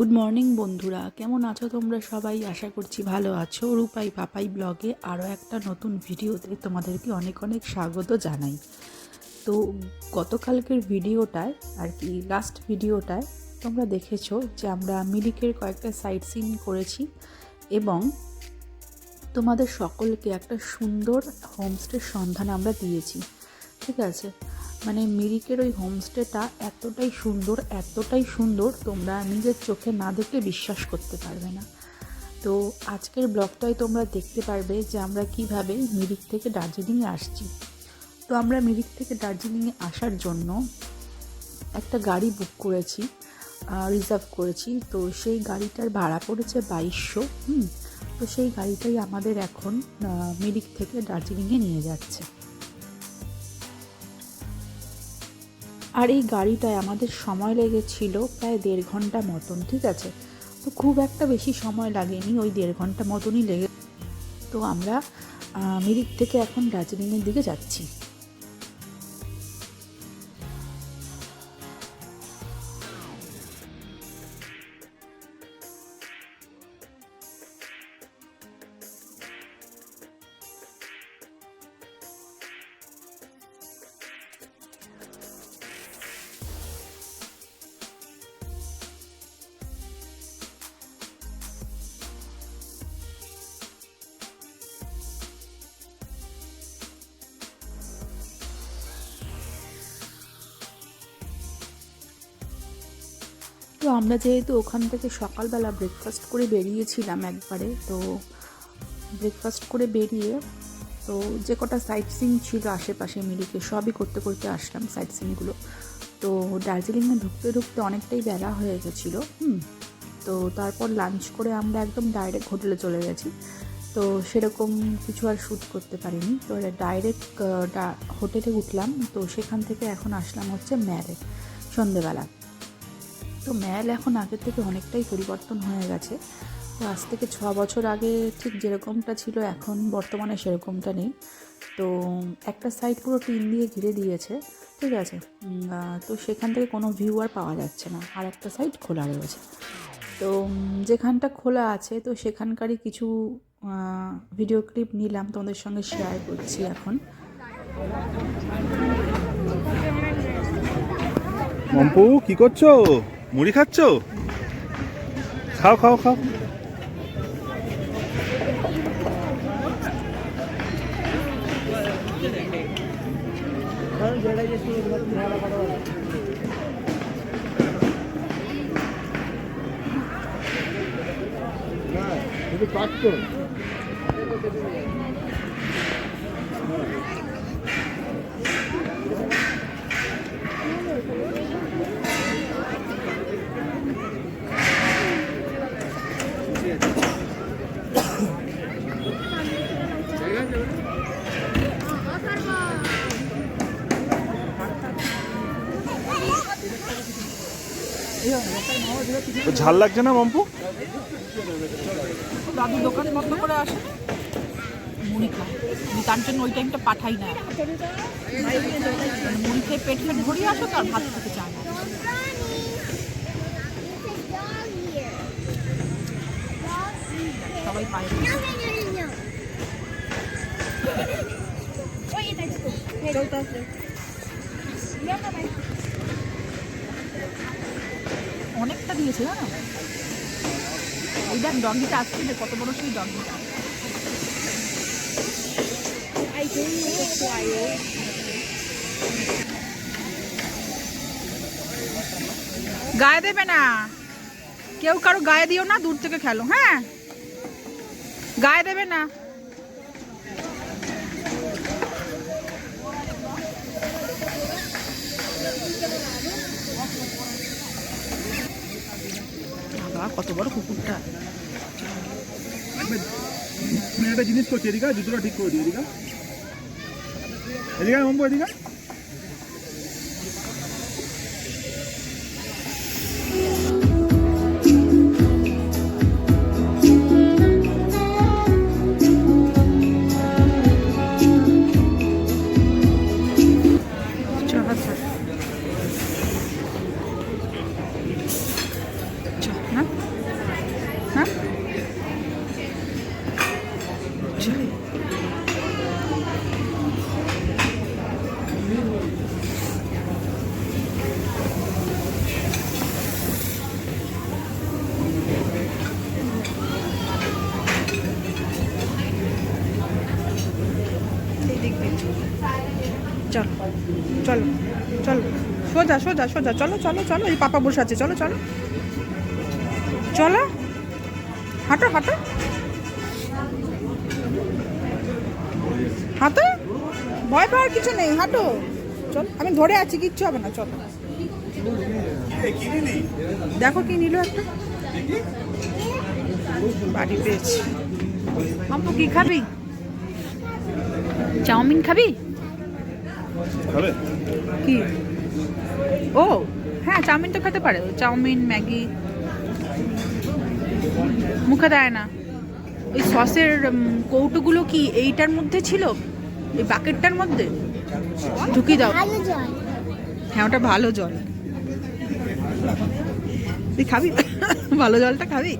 Good morning বন্ধুরা। কেমন আছো তোমরা সবাই? আশা করছি ভালো আছো। রূপাই পাপাই ব্লগে আরও একটা নতুন ভিডিওতে তোমাদেরকে অনেক অনেক স্বাগত জানাই। তো গতকালকের ভিডিওটায় আর কি লাস্ট ভিডিওটায় তোমরা দেখেছ যে আমরা মিরিকের কয়েকটা সাইট সিন করেছি এবং তোমাদের সকলকে একটা সুন্দর হোমস্টের সন্ধান আমরা দিয়েছি। ঠিক আছে? মানে মিরিকের ওই হোমস্টেটা এতটাই সুন্দর এতটাই সুন্দর, তোমরা নিজের চোখে না দেখলে বিশ্বাস করতে পারবে না। তো আজকের ব্লগটাই তোমরা দেখতে পারবে যে আমরা কীভাবে মিরিক থেকে দার্জিলিংয়ে আসছি। তো আমরা মিরিক থেকে দার্জিলিংয়ে আসার জন্য একটা গাড়ি বুক করেছি রিজার্ভ করেছি। তো সেই গাড়িটার ভাড়া পড়েছে বাইশশো, হুম। তো সেই গাড়িটাই আমাদের এখন মিরিক থেকে দার্জিলিংয়ে নিয়ে যাচ্ছে। আর এই গাড়িটায় আমাদের সময় লেগেছিল প্রায় দেড় ঘণ্টা মতন, ঠিক আছে? তো খুব একটা বেশি সময় লাগেনি, ওই দেড় ঘণ্টা মতনই লেগে তো আমরা মিরিক থেকে এখন দার্জিলিংয়ের দিকে যাচ্ছি। তো আমরা যেহেতু ওখান থেকে সকালবেলা ব্রেকফাস্ট করে বেরিয়েছিলাম একবারে, তো ব্রেকফাস্ট করে বেরিয়ে তো যে কটা সাইট সিন ছিল আশেপাশে মিরিকে সবই করতে করতে আসলাম সাইট সিনগুলো তো দার্জিলিংয়ে ঢুকতে ঢুকতে অনেকটাই বেলা হয়ে গেছিল, হুম। তো তারপর লাঞ্চ করে আমরা একদম ডাইরেক্ট হোটেলে চলে গেছি। তো সেরকম কিছু আর শ্যুট করতে পারিনি। তো ডাইরেক্ট হোটেলে উঠলাম। তো সেখান থেকে এখন আসলাম হচ্ছে ম্যারে, সন্ধেবেলা। তো ম্যাল এখন আগের থেকে অনেকটাই পরিবর্তন হয়ে গেছে। তো আজ থেকে ছ বছর আগে ঠিক যেরকমটা ছিল, এখন বর্তমানে সেরকমটা নেই। তো একটা সাইড পুরো টিন দিয়ে ঘিরে দিয়েছে, ঠিক আছে? তো সেখান থেকে কোনো ভিউ আর পাওয়া যাচ্ছে না। আর একটা সাইড খোলা রয়েছে। তো যেখানটা খোলা আছে, তো সেখানকারই কিছু ভিডিও ক্লিপ নিলাম, তোমাদের সঙ্গে শেয়ার করছি এখন। মম্পু, কি করছ? মুড়ি খাচ্ছো খাও খাও খাও তো ঝাল লাগছে না, মম্পু? দাদু দোকান বন্ধ করে আসে। মুড়ি খায়। আমি তার জন্য ওই টাইমটা পাঠাই না। মুড়ি খেয়ে পেট ফেট ভরিয়ে আসো তার ভাত খেতে চায় না। অনেকটা দিয়েছে, জানো? ওই দেখ, ডগিটা আসছে যে কত বড় সেই ডগিটা। গায়ে দেবে না। কেউ কারও গায়ে দিও না, দূর থেকে খেলো হ্যাঁ? গায়ে দেবে না। কত বড় কুকুরটা। তুমি একটা জিনিস করছি এদিকে জুতোটা ঠিক করে দিই এদিকে এদিকে এদিকে সোজা সোজা সোজা। চলো চলো চলো। এই পাপা বসে আছে। চলো চলো। চলো। হাঁটো হাঁটো। হাঁটো। ভয় পাওয়ার কিছু নেই। হাঁটো। চল। আমি ধরে আছি। কিচ্ছু হবে না। চলো। দেখো কি নিল একটা। বাড়ি পেয়েছি। আম্পু কি খাবি? চাউমিন খাবি? খাবে? কি? ও হ্যাঁ চাউমিন তো খেতে পারে। Chowmein Maggi. মুখে দেয় না। ওই সসের কৌটোগুলো কি এইটার মধ্যে ছিল? এই বাকেটটার মধ্যে? ঢুকিয়ে দাও। হ্যাঁ ওটা ভালো জল। তুই খাবি? ভালো জলটা খাবি?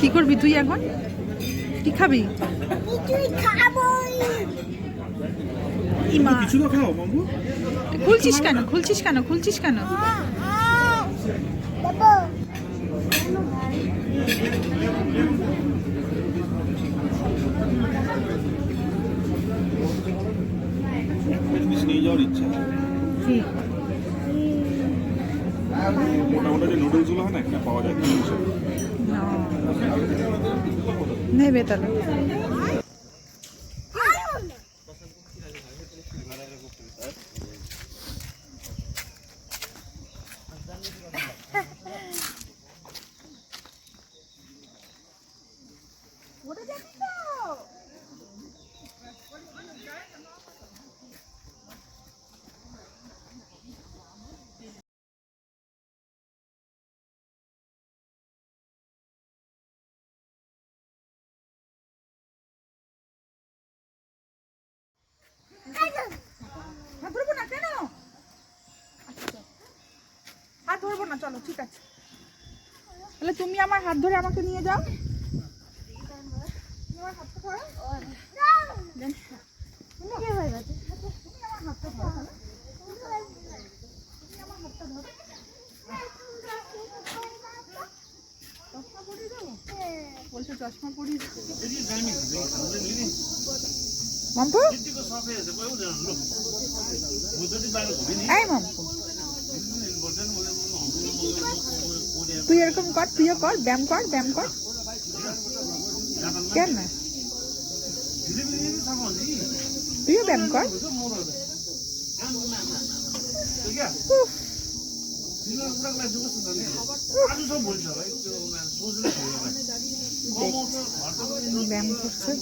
কি করবি তুই এখন? কি খাবি? খুলছিস কেন? খুলছিস কেন? খুলছিস কেন? দেবো নিয়ে যাওয়ার ইচ্ছা। মোটা মোটা যে নুডলসগুলো হয় না? এখানে পাওয়া যায় নেবে তাহলে হাত ধরবো না কেন আচ্ছা। হাত ধরবো না চলো ঠিক আছে। তাহলে তুমি আমার হাত ধরে আমাকে নিয়ে যাও। বলছে চশমা পরিয়ে মাম্পু এই মাম্পু তুই এরকম কর, তুইও কর, ব্যায়াম কর ব্যায়াম কর। কেন? না তুইও ব্যায়াম কর। ব্যায়াম করছে?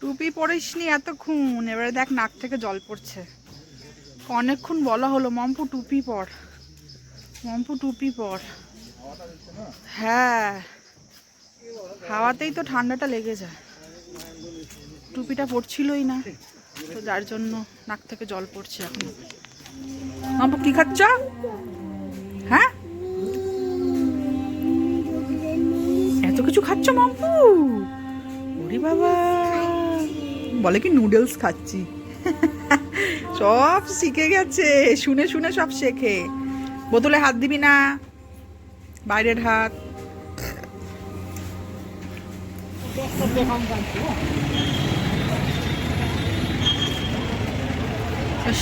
টুপি পরিসনি এতক্ষণ। এবারে দেখ নাক থেকে জল পড়ছে। অনেকক্ষণ বলা হলো, মম্পু টুপি পর। মম্পু টুপি পর। হ্যাঁ। হাওয়াতেই তো ঠান্ডাটা লেগে যায়। টুপিটা পড়ছিলই না। তো যার জন্য নাক থেকে জল পড়ছে এখন। মাম্পু, কি খাচ্ছ? হ্যাঁ? এত কিছু খাচ্ছ মাম্পু? ওরে বাবা। বলে কি নুডলস খাচ্ছি। সব শিখে গেছে। শুনে শুনে সব শেখে। বোতলে হাত দিবি না। বাইরের হাত।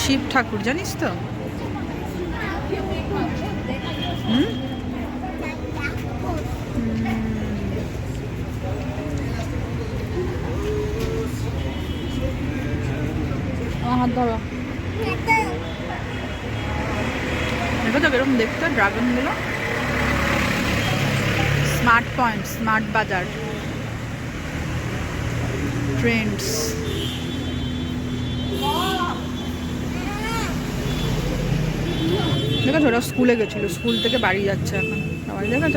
শিব ঠাকুর, জানিস তো? হাত ধরো দেখো তো এরকম দেখতে ড্রাগনগুলো smart point smart bazaar trends দেখেছ ওরা স্কুলে গেছিল স্কুল থেকে বাড়ি যাচ্ছে এখন। সবাই দেখেছ?